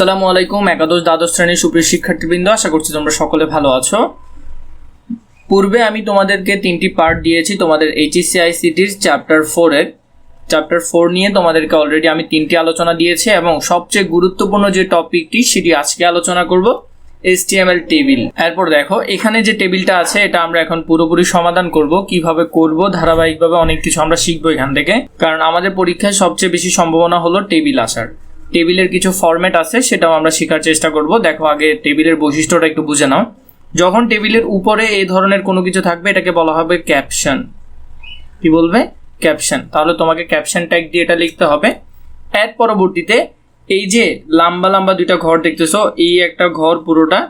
আসসালামু আলাইকুম, একাদশ দ্বাদশ শ্রেণির সুপ্রিয় শিক্ষার্থীবৃন্দ, আশা করছি তোমরা সকলে ভালো আছো। পূর্বে আমি তোমাদেরকে তিনটি পার্ট দিয়েছি, তোমাদের এইচএসসিআইসিটির চ্যাপ্টার ফোরের চ্যাপ্টার ফোর নিয়ে তোমাদেরকে অলরেডি আমি তিনটি আলোচনা দিয়েছি এবং সবচেয়ে গুরুত্বপূর্ণ যে টপিকটি সেটি আজকে আলোচনা করব HTML টেবিল এরপর দেখো, এখানে যে টেবিলটা আছে, এটা আমরা এখন পুরোপুরি সমাধান করব, কীভাবে করব, ধারাবাহিকভাবে অনেক কিছু আমরা শিখব এখান থেকে। কারণ আমাদের পরীক্ষায় সবচেয়ে বেশি সম্ভাবনা হলো টেবিল আসার। টেবিলের কিছু ফরম্যাট আছে, সেটাও আমরা শেখার চেষ্টা করব। দেখো আগে টেবিলের বৈশিষ্ট্যটা একটু বুঝে নাও। যখন টেবিলের উপরে এই ধরনের কোনো কিছু থাকবে, এটাকে বলা হবে ক্যাপশন কি বলবে? ক্যাপশন তাহলে তোমাকে ক্যাপশন ট্যাগ দিয়ে এটা লিখতে হবে। এর পরবর্তীতে এই যে লম্বা লম্বা দুইটা ঘর দেখতেছো, এই একটা ঘর পুরোটা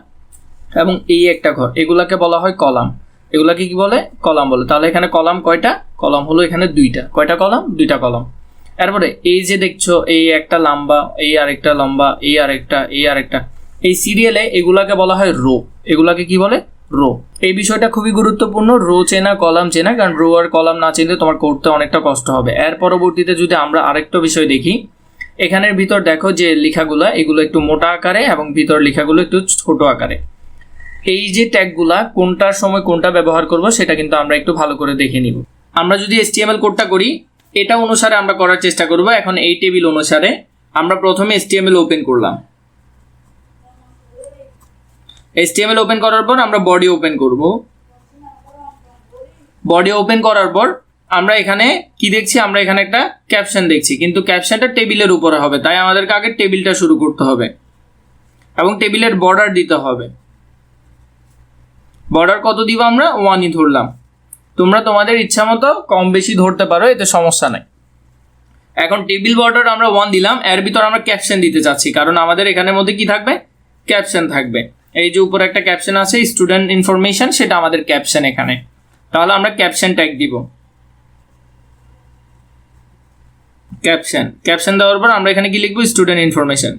এবং এই একটা ঘর, এগুলাকে বলা হয় কলাম। এগুলাকে কি বলে? কলাম বলে। তাহলে এখানে কলাম কয়টা? কলাম হলো এখানে দুইটা। কয়টা কলাম? দুইটা কলাম। এরপরে, এই যে দেখছ, এই একটা লম্বা, এই আরেকটা লম্বা, এই আরেকটা এই আরেকটা। এই সিরিয়ালে এগুলাকে বলা হয় রো। এগুলাকে কি বলে? রো। এই বিষয়টা খুবই গুরুত্বপূর্ণ। রো চেনা, কলাম চেনা, কারণ রো আর কলাম না চিনলে তোমার করতে অনেকটা কষ্ট হবে। এর পরবর্তীতে যদি আমরা আরেকটা বিষয় দেখি, এখানের ভিতর দেখো যে লেখাগুলো, এগুলো একটু মোটা আকারে এবং ভিতর লেখাগুলো একটু ছোট আকারে। এই যে ট্যাগগুলা, কোনটার সময় কোনটা ব্যবহার করব, সেটা কিন্তু আমরা একটু ভালো করে দেখে নিব। আমরা যদি এসটিএমএল কোডটা করি এটা অনুসারে আমরা করার চেষ্টা করব। এখন এই টেবিল অনুসারে আমরা প্রথমে এসটিএমএল ওপেন করলাম। এসটিএমএল ওপেন করার পর আমরা বডি ওপেন করব। বডি ওপেন করার পর আমরা এখানে কি দেখছি? আমরা এখানে একটা ক্যাপশন দেখছি। কিন্তু ক্যাপশনটা টেবিলের উপরে হবে। তাই আমাদেরকে আগে টেবিলটা শুরু করতে হবে। এবং টেবিলের বর্ডার দিতে হবে। বর্ডার কত দিব আমরা? ওয়ানই ধরলাম। তোমরা তোমাদের ইচ্ছা মতো কম বেশি ধরতে পারো, এতে সমস্যা নাই। এখন টেবিল বর্ডার আমরা ওয়ান দিলাম, এর ভিতর আমরা ক্যাপশন দিতে চাচ্ছি, কারণ আমাদের এখানের মধ্যে কি থাকবে? ক্যাপশন থাকবে। এই যে উপরে একটা ক্যাপশন আছে স্টুডেন্ট ইনফরমেশন সেটা আমাদের ক্যাপশন এখানে। তাহলে আমরা ক্যাপশন ট্যাগ দিব। ক্যাপশন ক্যাপশন দেওয়ার পর আমরা এখানে কি লিখব? স্টুডেন্ট ইনফরমেশন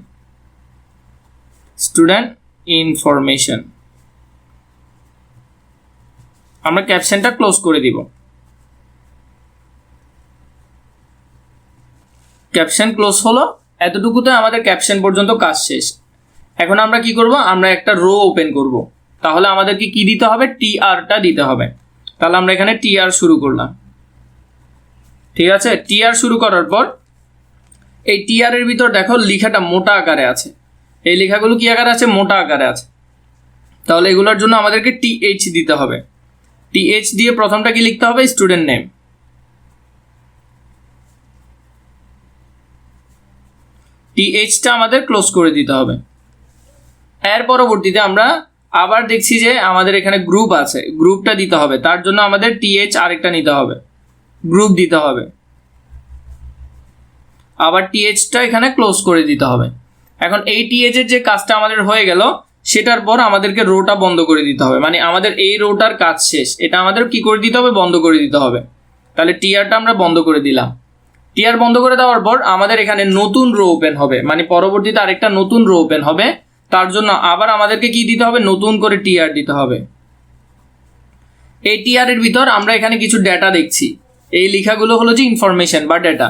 স্টুডেন্ট ইনফরমেশন আমরা ক্যাপশনটা ক্লোজ করে দিব। ক্যাপশন ক্লোজ হলো, এতটুকুতে আমাদের ক্যাপশন পর্যন্ত কাজ শেষ। এখন আমরা কি করব? আমরা একটা রো ওপেন করব। তাহলে আমাদেরকে কি দিতে হবে? টি আরটা দিতে হবে। তাহলে আমরা এখানে টি আর শুরু করলাম। ঠিক আছে? টি আর শুরু করার পর, এই টি আর এর ভিতর দেখো লেখাটা মোটা আকারে আছে। এই লেখাগুলো কি আকারে আছে? মোটা আকারে আছে। তাহলে এগুলোর জন্য আমাদেরকে টি এইচ দিতে হবে। টি এইচ দিয়ে প্রথমটা কি লিখতে হবে? স্টুডেন্ট নেম টিএইচটা আমাদের ক্লোজ করে দিতে হবে। এর পরবর্তীতে আমরা আবার দেখছি যে আমাদের এখানে গ্রুপ আছে। গ্রুপটা দিতে হবে। তার জন্য আমাদের টিএইচ আরেকটা নিতে হবে। গ্রুপ দিতে হবে। আবার টিএইচটা এখানে ক্লোজ করে দিতে হবে। এখন এই টিএইচের যে কাজটা আমাদের হয়ে গেল সেটার পর আমাদেরকে রোটা বন্ধ করে দিতে হবে। মানে আমাদের এই রোটার কাজ শেষ। এটা আমাদের কি করে দিতে হবে? বন্ধ করে দিতে হবে। তাহলে টিআরটা আমরা বন্ধ করে দিলাম। টিআর বন্ধ করে দেওয়ার পর আমাদের এখানে নতুন রো ওপেন হবে। মানে পরবর্তীতে আরেকটা নতুন রো ওপেন হবে। তার জন্য আবার আমাদেরকে কি দিতে হবে? নতুন করে টিআর দিতে হবে। এই টিআর এর ভিতর আমরা এখানে কিছু ডেটা দেখছি। এই লেখাগুলো হলো যে ইনফরমেশন বা ডেটা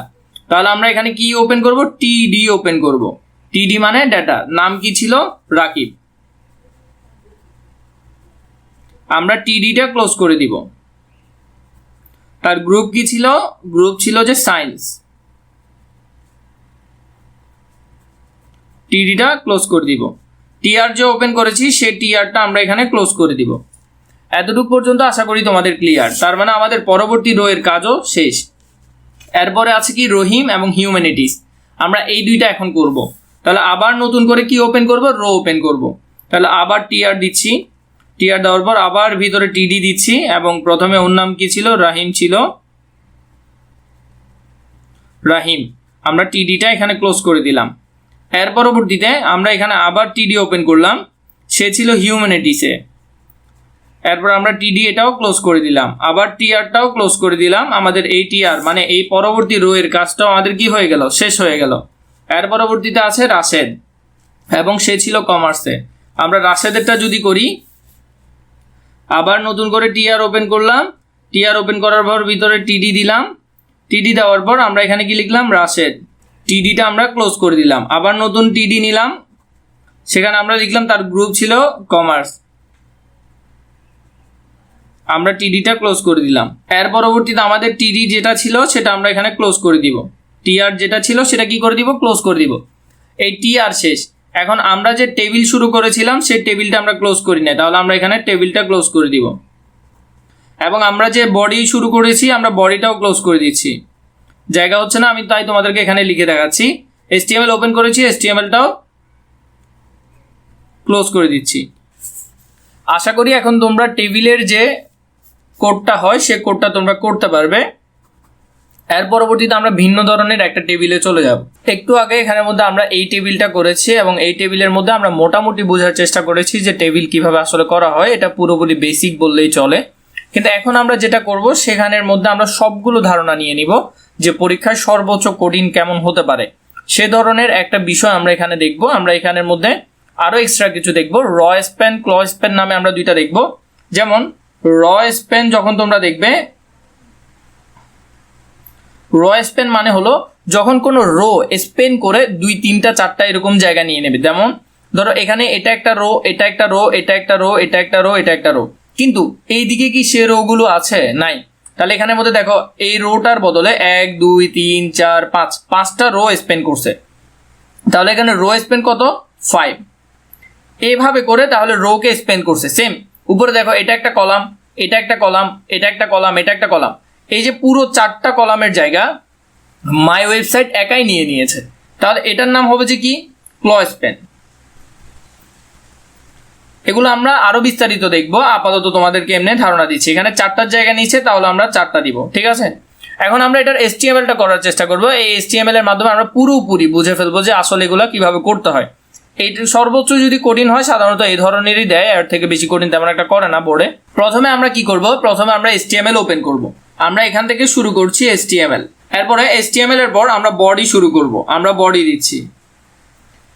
তাহলে আমরা এখানে কি ওপেন করব? টিডি ওপেন করব। টিডি মানে ডেটা নাম কি ছিল? রাকিব। আমরা টিডিটা ক্লোজ করে দিব। তার গ্রুপ কি ছিল? গ্রুপ ছিল যে সায়েন্স টিডিটা ক্লোজ করে দিব। টিআর যে ওপেন করেছি সেই টিআরটা আমরা এখানে ক্লোজ করে দিব। এতটুকু পর্যন্ত আশা করি তোমাদের ক্লিয়ার তার মানে আমাদের পরবর্তী রো এর কাজও শেষ। এরপরে আছে কি রহিম এবং হিউম্যানিটিস আমরা এই দুইটা এখন করব। তাহলে আবার নতুন করে কি ওপেন করব? রো ওপেন করব। তাহলে আবার টিআর দিচ্ছি। টিআর দেওয়ার পর আবার ভিতরে টিডি দিচ্ছি এবং প্রথমে ওর নাম কি ছিল? রাহিম ছিল। রাহিম, আমরা টিডিটা এখানে ক্লোজ করে দিলাম। এর পরবর্তীতে আমরা এখানে আবার টিডি ওপেন করলাম। সে ছিল হিউম্যানিটিসে এরপর আমরা টিডি এটাও ক্লোজ করে দিলাম। আবার টিআরটাও ক্লোজ করে দিলাম আমাদের এই টিআর মানে এই পরবর্তী রো এর কাজটাও আমাদের কি হয়ে গেল? শেষ হয়ে গেল। এর পরবর্তীতে আছে রাশেদ এবং সে ছিল কমার্সে আমরা রাশেদেরটা যদি করি আবার নতুন করে টিআর ওপেন করলাম। টিআর ওপেন করার পর ভিতরে টিডি দিলাম। টিডি দেওয়ার পর আমরা এখানে কি লিখলাম? রাশেদ টিডিটা আমরা ক্লোজ করে দিলাম। আবার নতুন টিডি নিলাম। সেখানে আমরা লিখলাম তার গ্রুপ ছিল কমার্স আমরা টিডিটা ক্লোজ করে দিলাম। এর পরবর্তীতে আমাদের টিডি যেটা ছিল সেটা আমরা এখানে ক্লোজ করে দিব। টিআর যেটা ছিল সেটা কি করে দিব? ক্লোজ করে দিব। এই টিআর শেষ। এখন আমরা যে টেবিল শুরু করেছিলাম, সেই টেবিলটা আমরা ক্লোজ করি না তাহলে আমরা এখানে টেবিলটা ক্লোজ করে দিব। এবং আমরা যে বডি শুরু করেছি, আমরা বডিটাও ক্লোজ করে দিচ্ছি। জায়গা হচ্ছে না, আমি তাই তোমাদেরকে এখানে লিখে দেখাচ্ছি। এসটিএমএল ওপেন করেছি এসটিএমএলটাও ক্লোজ করে দিচ্ছি। আশা করি এখন তোমরা টেবিলের যে কোডটা হয়, সে কোডটা তোমরা করতে পারবে। এর পরবর্তীতে আমরা ভিন্ন ধরনের একটা টেবিলে চলে যাব। একটু আগে এখানের মধ্যে আমরা এই টেবিলটা করেছি এবং এই টেবিলের মধ্যে আমরা মোটামুটি বোঝার চেষ্টা করেছি যে টেবিল কীভাবে আসলে করা হয়, এটা পুরোপুরি বেসিক বললেই চলে। কিন্তু এখন আমরা যেটা করব, সেখানের মধ্যে আমরা সবগুলো ধারণা নিয়ে নিব যে পরীক্ষায় সর্বোচ্চ কঠিন কেমন হতে পারে। সে ধরনের একটা বিষয় আমরা এখানে দেখব। আমরা এখানের মধ্যে আরও এক্সট্রা কিছু দেখব। র স্প্যান ক্ল স্প্যান নামে আমরা দুইটা দেখব। যেমন র স্প্যান যখন তোমরা দেখবে র স্পেন মানে হলো যখন কোনো রো স্পেন করে দুই, তিনটা, চারটা এরকম জায়গা নিয়ে নেবে। যেমন ধরো এখানে এটা একটা রো এটা একটা রো এটা একটা রো এটা একটা রো এটা একটা রো কিন্তু এই দিকে কি সে রোগুলো আছে? নাই। তাহলে এখানের মধ্যে দেখো, এই রোটার বদলে এক, দুই, তিন, চার, পাঁচ, পাঁচটা রো স্পেন করছে। তাহলে এখানে রো স্পেন কত? ফাইভ এইভাবে করে তাহলে রোকে স্পেন করছে। সেম উপরে দেখো, এটা একটা কলাম এটা একটা কলাম এটা একটা কলাম এটা একটা কলাম এই যে পুরো চারটা কলামের জায়গা মাই ওয়েবসাইট একাই নিয়ে নিয়েছে। তাহলে এটার নাম হবে যে কি? ক্ল স্পেন এগুলো আমরা আরও বিস্তারিত দেখব। আপাতত তোমাদেরকে এমনি ধারণা দিচ্ছি। এখানে চারটার জায়গা নিয়েছে, তাহলে আমরা চারটা দিব, ঠিক আছে? এখন আমরা এটার এসটিএমএলটা করার চেষ্টা করব। এই এসটিএমএল এর মাধ্যমে আমরা পুরোপুরি বুঝে ফেলব যে আসলে এগুলো কীভাবে করতে হয়। এই সর্বোচ্চ যদি কঠিন হয়, সাধারণত এই ধরনেরই দেয়। এর থেকে বেশি কঠিন তেমন একটা করে না বোর্ডে। প্রথমে আমরা কি করব? প্রথমে আমরা এসটিএমএল ওপেন করব। আমরা এখান থেকে শুরু করছি এসটিএমএল এরপরে এসটিএমএল এর পর আমরা বডি শুরু করব। আমরা বডি দিচ্ছি।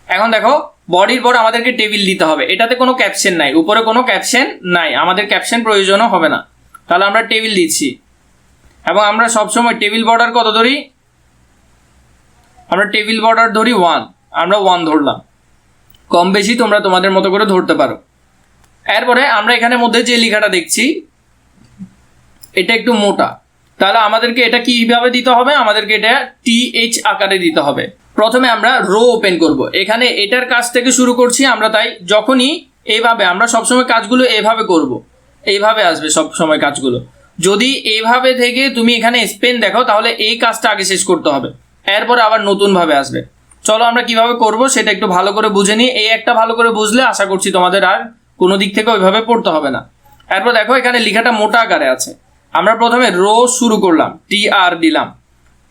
এখন দেখো বডির পর আমাদেরকে টেবিল দিতে হবে। এটাতে কোনো ক্যাপশন নাই। উপরে কোনো ক্যাপশন নাই। আমাদের ক্যাপশন প্রয়োজনও হবে না। তাহলে আমরা টেবিল দিচ্ছি। এবং আমরা সবসময় টেবিল বর্ডার কত ধরি? আমরা টেবিল বর্ডার ধরি ওয়ান আমরা ওয়ান ধরলাম। কম বেশি তোমরা তোমাদের মতো করে ধরতে পারো। এরপরে আমরা এখানের মধ্যে যে লেখাটা দেখছি এটা একটু মোটা। তাহলে আমাদেরকে এটা কীভাবে দিতে হবে? আমাদেরকে এটা টি এইচ আকারে দিতে হবে। প্রথমে আমরা রো ওপেন করব। এখানে এটার কাজ থেকে শুরু করছি আমরা তাই। যখনই এইভাবে আমরা সবসময় কাজগুলো এভাবে করব। এইভাবে আসবে সব সময় কাজগুলো। যদি এইভাবে থেকে তুমি এখানে স্পেন দেখো, তাহলে এই কাজটা আগে শেষ করতে হবে। এরপরে আবার নতুনভাবে আসবে। চলো আমরা কীভাবে করব সেটা একটু ভালো করে বুঝে নিই। এই একটা ভালো করে বুঝলে আশা করছি তোমাদের আর কোনো দিক থেকে ওইভাবে পড়তে হবে না। এরপর দেখো এখানে লেখাটা মোটা আকারে আছে। আমরা প্রথমে রো শুরু করলাম টি আর দিলাম।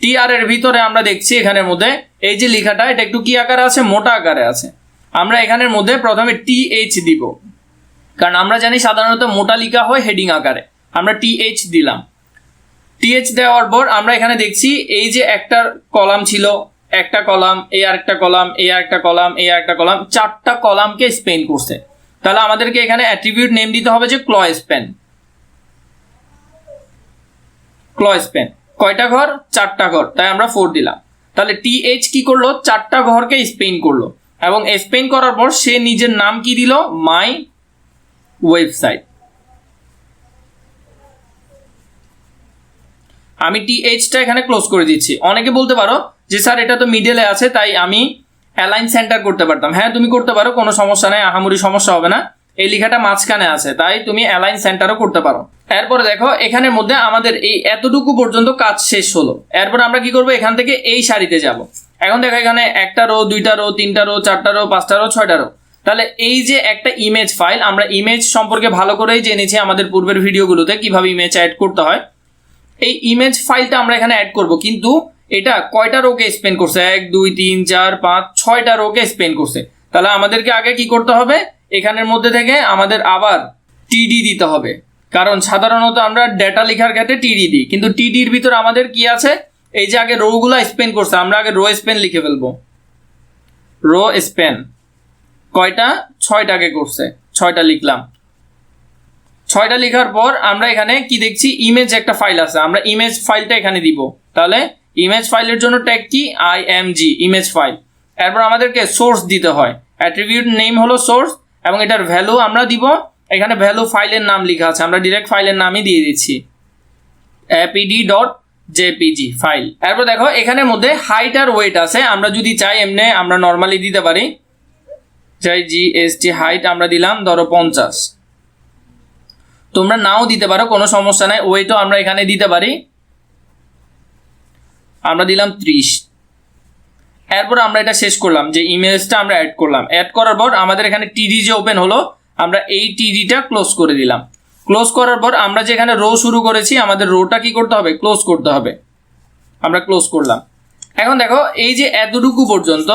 টি আর এর ভিতরে আমরা দেখছি এখানের মধ্যে, এই যে লেখাটা, এটা একটু কি আকারে আছে? মোটা আকারে আছে। আমরা এখানের মধ্যে প্রথমে টি এইচ দিব। কারণ আমরা জানি সাধারণত মোটা লিখা হয় হেডিং আকারে। আমরা টি এইচ দিলাম। টি এইচ দেওয়ার পর আমরা এখানে দেখছি এই যে একটা কলাম ছিল, একটা কলাম এই আরেকটা কলাম, এ আর একটা কলাম এই আরেকটা কলাম, চারটা কলামকে স্পেন করছে। তাহলে আমাদেরকে এখানে অ্যাট্রিবিউট নেম দিতে হবে যে ক্লয় স্পেন ক্লয় স্পেন কয়টা ঘর? চারটা ঘর। তাই আমরা ফোর দিলাম। তাহলে টিএইচ কি করল? চারটা ঘরকে স্পেন করল। এবং স্পেন করার পর সে নিজের নাম কি দিল? মাই ওয়েবসাইট আমি টিএইচটা এখানে ক্লোজ করে দিচ্ছি। অনেকে বলতে পারো যে, স্যার, এটা তো মিডলে আছে, তাই আমি অ্যালাইন সেন্টার করতে পারতাম। হ্যাঁ তুমি করতে পারো, কোনো সমস্যা নেই, আহামরি সমস্যা হবে না। এই লেখাটা মাঝখানে আছে, তাই তুমি অ্যালাইন সেন্টারও করতে পারো। এরপরে দেখো, এখানের মধ্যে আমাদের এই এতটুকু পর্যন্ত কাজ শেষ হলো। এরপর আমরা কি করব? এখান থেকে এই সারিতে যাব। এখন দেখো, এখানে একটা রো, দুইটা রো, তিনটা রো, চারটা রো, পাঁচটা রো, ছয়টা রো। তাহলে এই যে একটা ইমেজ ফাইল আমরা ইমেজ সম্পর্কে ভালো করেই জেনেছি আমাদের পূর্বের ভিডিওগুলোতে, কীভাবে ইমেজ অ্যাড করতে হয়। এই ইমেজ ফাইলটা আমরা এখানে অ্যাড করব, কিন্তু এটা কয়টা রোকে স্পেন করছে? এক, দুই, তিন, চার, পাঁচ, ছয়টা রোকে স্পেন করছে। তাহলে আমাদেরকে আগে কি করতে হবে? এখানের মধ্যে থেকে আমাদের আবার টিডি দিতে হবে। কারণ সাধারণত আমরা ডেটা লেখার ক্ষেত্রে টিডি দিই। কিন্তু টিডির ভিতর আমাদের কি আছে? এই যে আগে রোগুলা স্পেন করছে, আমরা আগে রো স্পেন লিখে ফেলব। রো স্পেন কয়টা? ছয়টাকে করছে। ছয়টা লিখলাম। ছয়টা লেখার পর আমরা এখানে কি দেখছি? ইমেজ একটা ফাইল আছে। আমরা ইমেজ ফাইলটা এখানে দিব। তাহলে ইমেজ ফাইলের জন্য ট্যাগ কি? I M G image file এরপর আমাদেরকে সোর্স দিতে হয়। অ্যাট্রিবিউট নেম হলো সোর্স এবং এটার ভ্যালু আমরা দিব এখানে ভ্যালু ফাইলের নাম লেখা আছে, আমরা ডিরেক্ট ফাইলের নামই দিয়ে দিচ্ছি। অ্যাপিডি ডট জেপিজি ফাইল এরপর দেখো, এখানের মধ্যে হাইট আর ওয়েট আছে, আমরা যদি চাই এমনি আমরা নর্মালি দিতে পারি। চাই জিএসটি হাইট আমরা দিলাম, ধরো পঞ্চাশ। তোমরা নাও দিতে পারো, কোনো সমস্যা নাই ওয়েটও আমরা এখানে দিতে পারি। আমরা দিলাম ত্রিশ। এরপর আমরা এটা শেষ করলাম, যে ইমেজটা আমরা অ্যাড করলাম। অ্যাড করার পর আমাদের এখানে টিডি যে ওপেন হলো আমরা এই টিডিটা ক্লোজ করে দিলাম। ক্লোজ করার পর আমরা যেখানে রো শুরু করেছি, আমাদের রোটা কি করতে হবে? ক্লোজ করতে হবে। আমরা ক্লোজ করলাম। এখন দেখো, এই যে এতটুকু পর্যন্ত,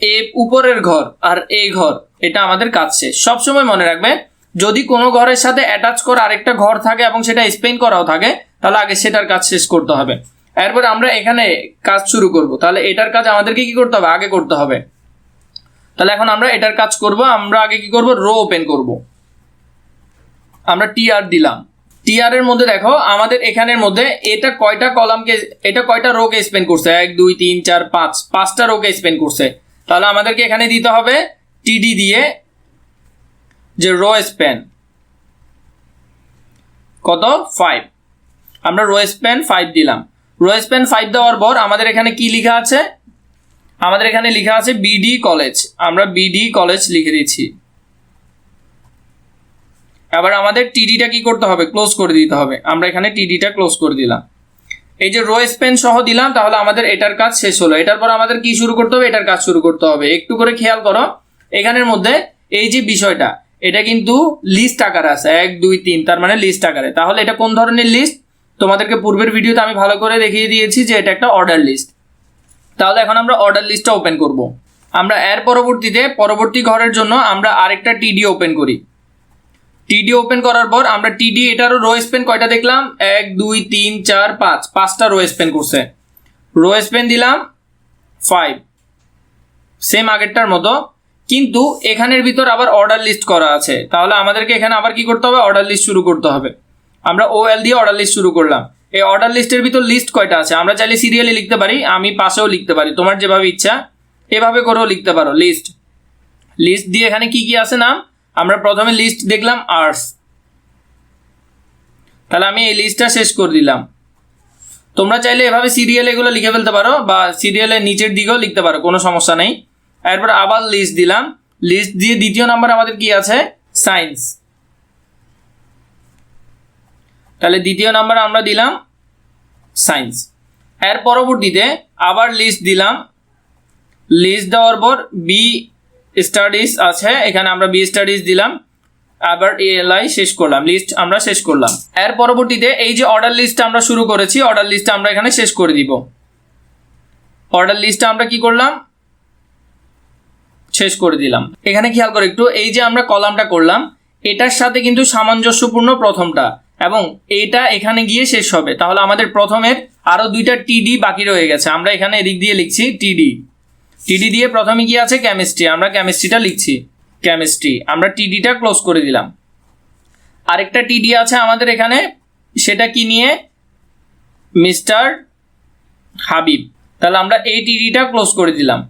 এ উপরের ঘর আর এই ঘর, এটা আমাদের কাজ শেষ। সবসময় মনে রাখবে, যদি কোনো ঘরের সাথে অ্যাটাচ করা আরেকটা ঘর থাকে এবং সেটা স্পেন করাও থাকে, তাহলে আগে সেটার কাজ শেষ করতে হবে। এরপর আমরা এখানে কাজ শুরু করব। তাহলে এটার কাজ আমাদেরকে কি করতে হবে? আগে করতে হবে। তাহলে এখন আমরা এটার কাজ করব, আমরা আগে কি করব? রো ওপেন করব। আমরা টিআর দিলাম। টিআর এর মধ্যে দেখো, আমাদের এখানের মধ্যে এটা কয়টা কলামকে এটা কয়টা রোকে স্পেন্ড করছে? এক, দুই, তিন, চার, পাঁচ, পাঁচটা রোকে স্পেন্ড করছে। তাহলে আমাদেরকে এখানে দিতে হবে টিডি দিয়ে যে রো স্প্যান কত? ফাইভ আমরা রো স্প্যান ফাইভ দিলাম। রো স্প্যান ফাইভ দেওয়ার পর আমাদের এখানে কি লেখা আছে? আমাদের এখানে লেখা আছে বিডি কলেজ আমরা বিডি কলেজ লিখে দিচ্ছি। আবার আমাদের টিডিটা কি করতে হবে? ক্লোজ করে দিতে হবে। আমরা এখানে টিডিটা ক্লোজ করে দিলাম। এই যে রো স্পেন সহ দিলাম, তাহলে আমাদের এটার কাজ শেষ হলো। এটার পর আমাদের কি শুরু করতে হবে? এটার কাজ শুরু করতে হবে। একটু করে খেয়াল করো, এখানের মধ্যে এই যে বিষয়টা, এটা কিন্তু লিস্ট আকারে আছে। এক, দুই, তিন, তার মানে লিস্ট আকারে। তাহলে এটা কোন ধরনের লিস্ট তোমাদেরকে পূর্বের ভিডিওতে আমি ভালো করে দেখিয়ে দিয়েছি যে এটা একটা অর্ডার লিস্ট তাহলে এখন আমরা অর্ডার লিস্টটা ওপেন করব। আমরা এর পরবর্তীতে পরবর্তী ঘরের জন্য আমরা আরেকটা টিডি ওপেন করি। টিডি ওপেন করার পর আমরা টিডি এটারও রো স্পেন কয়টা দেখলাম? এক, দুই, তিন, চার, পাঁচ। পাঁচটা রো স্পেন করছে। রো স্পেন দিলাম ফাইভ সেম আগেরটার মতো। কিন্তু এখানের ভিতর আবার অর্ডার লিস্ট করা আছে। তাহলে আমাদেরকে এখানে আবার কি করতে হবে? অর্ডার লিস্ট শুরু করতে হবে। আমরা ও এল দিয়ে অর্ডার লিস্ট শুরু করলাম। এই অর্ডার লিস্টের ভিতর লিস্ট কয়টা আছে? আমরা চাইলে সিরিয়ালি লিখতে পারি, আমি পাশেও লিখতে পারি। তোমার যেভাবে ইচ্ছা, এভাবে করেও লিখতে পারো। লিস্ট লিস্ট দিয়ে এখানে কি কি আছে নাম? আমরা প্রথমে লিস্ট দেখলাম আর্টস তাহলে আমি এই লিস্টটা শেষ করে দিলাম। তোমরা চাইলে এভাবে সিরিয়াল এগুলো লিখে ফেলতে পারো বা সিরিয়ালের নিচের দিকেও লিখতে পারো, কোনো সমস্যা নেই। এরপর আবার লিস্ট দিলাম। লিস্ট দিয়ে দ্বিতীয় নাম্বার আমাদের কি আছে? সায়েন্স তাহলে দ্বিতীয় নাম্বার আমরা দিলাম সায়েন্স এর পরবর্তীতে আবার লিস্ট দিলাম। লিস্ট দেওয়ার পর বি স্টাডিজ আছে, এখানে আমরা বি স্টাডিজ দিলাম। আবার এএলআই শেষ করলাম লিস্ট আমরা শেষ করলাম। এর পরবর্তীতে এই যে অর্ডার লিস্ট আমরা শুরু করেছি অর্ডার লিস্ট আমরা এখানে শেষ করে দিব। অর্ডার লিস্টটা আমরা কি করলাম? শেষ করে দিলাম। এখানে খেয়াল করে একটু, এই যে আমরা কলামটা করলাম, এটার সাথে কিন্তু সামঞ্জস্যপূর্ণ প্রথমটা। এবং এটা এখানে গিয়ে শেষ হবে। তাহলে আমাদের প্রথমের আরও দুইটা টিডি বাকি রয়ে গেছে। আমরা এখানে এদিক দিয়ে লিখছি টিডি টিডি দিয়ে প্রথমে কি আছে? কেমিস্ট্রি আমরা কেমিস্ট্রিটা লিখছি। কেমিস্ট্রি আমরা টিডিটা ক্লোজ করে দিলাম। আরেকটা টিডি আছে আমাদের এখানে। সেটা কি নিয়ে? মিস্টার হাবিব। তাহলে আমরা এই টিডিটা ক্লোজ করে দিলাম।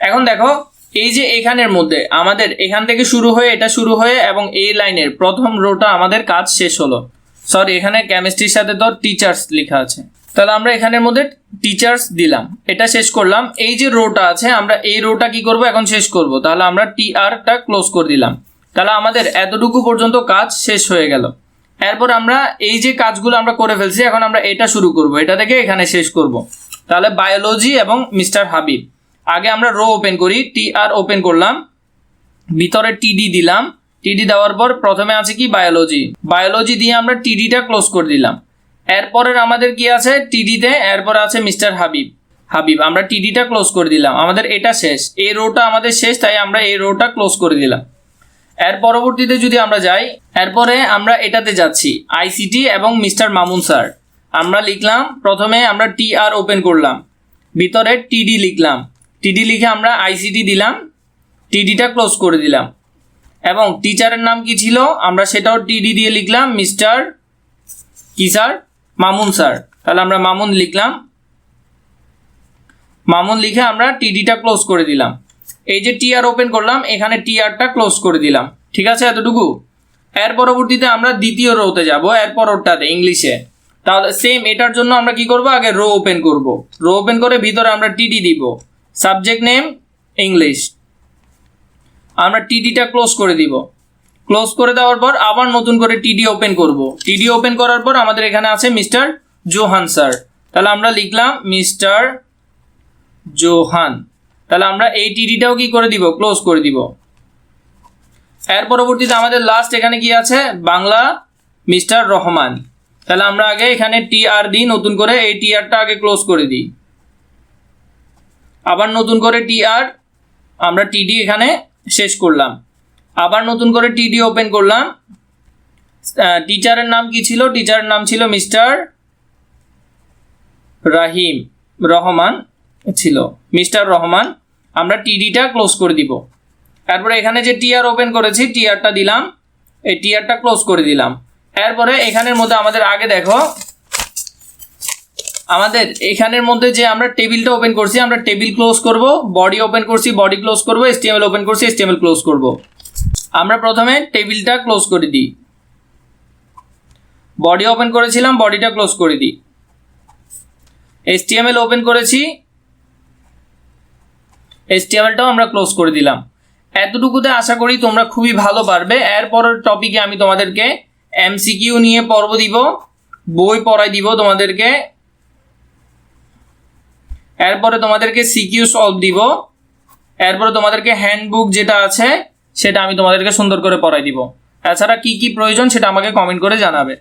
এখন দেখো, এই যে এখানের মধ্যে আমাদের এখান থেকে শুরু হয়ে এটা শুরু হয়ে এবং এই লাইনের প্রথম রোটা আমাদের কাজ শেষ হলো। সরি এখানে কেমিস্ট্রির সাথে তো টিচার্স লেখা আছে। তাহলে আমরা এখানের মধ্যে টিচার্স দিলাম। এটা শেষ করলাম। এই যে রোটা আছে, আমরা এই রোটা কি করব? এখন শেষ করব। তাহলে আমরা টি আরটা ক্লোজ করে দিলাম। তাহলে আমাদের এতটুকু পর্যন্ত কাজ শেষ হয়ে গেল। এরপর আমরা এই যে কাজগুলো আমরা করে ফেলছি, এখন আমরা এটা শুরু করব। এটা থেকে এখানে শেষ করব। তাহলে বায়োলজি এবং মিস্টার হাবিব। আগে আমরা রো ওপেন করি টি আর ওপেন করলাম। ভিতরে টিডি দিলাম। টিডি দেওয়ার পর প্রথমে আছে কি বায়োলজি বায়োলজি দিয়ে আমরা টিডিটা ক্লোজ করে দিলাম। এরপরের আমাদের কি আছে? টিডিতে এরপর আছে মিস্টার হাবিব হাবিব আমরা টিডিটা ক্লোজ করে দিলাম। আমাদের এটা শেষ। এই রোটা আমাদের শেষ, তাই আমরা এই রোটা ক্লোজ করে দিলাম। এর পরবর্তীতে যদি আমরা যাই, এরপরে আমরা এটাতে যাচ্ছি আইসিটি এবং মিস্টার মামুন স্যার আমরা লিখলাম, প্রথমে আমরা টি আর ওপেন করলাম। ভিতরে টিডি লিখলাম। টিডি লিখে আমরা আইসিটি দিলাম। টিডিটা ক্লোজ করে দিলাম। এবং টিচারের নাম কি ছিল? আমরা সেটাও টিডি দিয়ে লিখলাম মিস্টার কি স্যার মামুন স্যার তাহলে আমরা মামুন লিখলাম। মামুন লিখে আমরা টিডিটা ক্লোজ করে দিলাম। এই যে টিআর ওপেন করলাম, এখানে টিআরটা ক্লোজ করে দিলাম। ঠিক আছে এতটুকু? এর পরবর্তীতে আমরা দ্বিতীয় রোতে যাব, এর পরটাতে ইংলিশে তাহলে সেম এটার জন্য আমরা কি করব? আগে রো ওপেন করব। রো ওপেন করে ভিতরে আমরা টিডি দিব। সাবজেক্ট নেম ইংলিশ আমরা টিডিটা ক্লোজ করে দিব। ক্লোজ করে দেওয়ার পর আবার নতুন করে টিডি ওপেন করব। টিডি ওপেন করার পর আমাদের এখানে আছে মিস্টার জোহান স্যার। তাহলে আমরা লিখলাম মিস্টার জোহান। তাহলে আমরা এই টিডিটাও কি করে দিব? ক্লোজ করে দিব। এর পরবর্তীতে আমাদের লাস্ট এখানে কি আছে? বাংলা মিস্টার রহমান। তাহলে আমরা আগে এখানে টি আর দিই নতুন করে এই টি আরটা আগে ক্লোজ করে দিই। আবার নতুন করে টি আর আমরা টিডি এখানে শেষ করলাম। আবার নতুন করে টিডি ওপেন করলাম। টিচারের নাম কি ছিল? টিচারের নাম ছিল মিস্টার রাহিম রহমান ছিল। মিস্টার রহমান, আমরা টিডিটা ক্লোজ করে দিব। তারপরে এখানে যে টিআর ওপেন করেছি টিআরটা দিলাম। এই টিআরটা ক্লোজ করে দিলাম। এরপরে এখানের মধ্যে আমাদের আগে দেখো আমাদের এখানের মধ্যে যে আমরা টেবিলটা ওপেন করছি, আমরা টেবিল ক্লোজ করব বডি ওপেন করছি বডি ক্লোজ করব এসটিএমএল ওপেন করছি এসটিএমএল ক্লোজ করব। আমরা প্রথমে টেবিলটা ক্লোজ করে দিই। বডি ওপেন করেছিলাম বডিটা ক্লোজ করে দিই। এসটিএমএল ওপেন করেছি এসটিএমএলটাও আমরা ক্লোজ করে দিলাম। এতটুকুতে আশা করি তোমরা খুবই ভালো পারবে। এরপরের টপিকে আমি তোমাদেরকে এমসিকিউ নিয়ে পর্ব দিব, বই পড়াই দিব তোমাদেরকে। এরপরে তোমাদেরকে সিকিউ সলভ দিব। এরপরে তোমাদেরকে হ্যান্ডবুক যেটা আছে, সেটা আমি তোমাদেরকে সুন্দর করে পড়াই দিব। এছাড়া কি কি প্রয়োজন সেটা আমাকে কমেন্ট করে জানাবে।